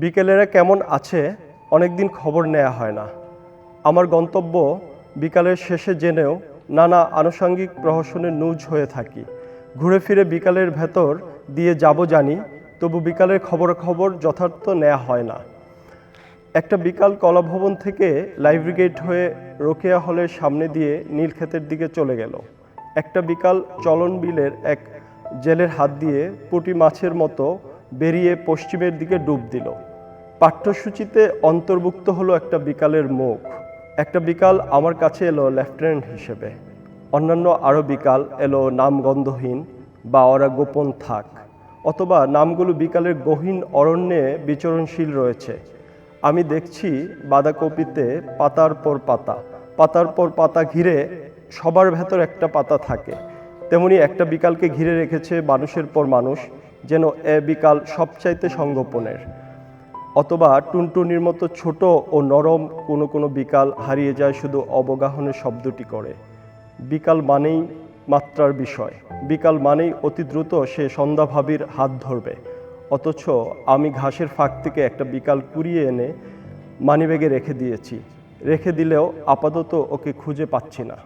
বিকেলেরা কেমন আছে অনেকদিন খবর নেওয়া হয় না। আমার গন্তব্য বিকালের শেষে জেনেও নানা আনুষঙ্গিক প্রহসনের নুজ হয়ে থাকি। ঘুরে ফিরে বিকালের ভেতর দিয়ে যাব জানি, তবু বিকালের খবরাখবর যথার্থ নেওয়া হয় না। একটা বিকাল কলাভবন থেকে লাইব্রেরি গেট হয়ে রোকেয়া হলের সামনে দিয়ে নীলক্ষেতের দিকে চলে গেল। একটা বিকাল চলন বিলের এক জেলের হাত দিয়ে পুঁটি মাছের মতো বেরিয়ে পশ্চিমের দিকে ডুব দিল। পাঠ্যসূচিতে অন্তর্ভুক্ত হলো একটা বিকালের মুখ। একটা বিকাল আমার কাছে এলো লেফটেন্যান্ট হিসেবে। অন্যান্য আরও বিকাল এলো নামগন্ধহীন বা ওরা গোপন থাক, অথবা নামগুলো বিকালের গহীন অরণ্যে বিচরণশীল রয়েছে। আমি দেখছি বাঁধাকপিতে পাতার পর পাতা, পাতার পর পাতা ঘিরে সবার ভেতর একটা পাতা থাকে। তেমনি একটা বিকালকে ঘিরে রেখেছে মানুষের পর মানুষ, যেন এ বিকাল সবচাইতে সঙ্গোপনের অথবা টুনটুনির মতো ছোট ও নরম কোনো কোনো বিকাল হারিয়ে যায় শুধু অবগাহনের শব্দটি করে। বিকাল মানেই মাত্রার বিষয়। বিকাল মানেই অতি দ্রুত সে সন্ধ্যাভাবির হাত ধরবে। অথচ আমি ঘাসের ফাঁক থেকে একটা বিকাল কুড়িয়ে এনে মানিব্যাগে রেখে দিয়েছি। রেখে দিলেও আপাতত ওকে খুঁজে পাচ্ছি না।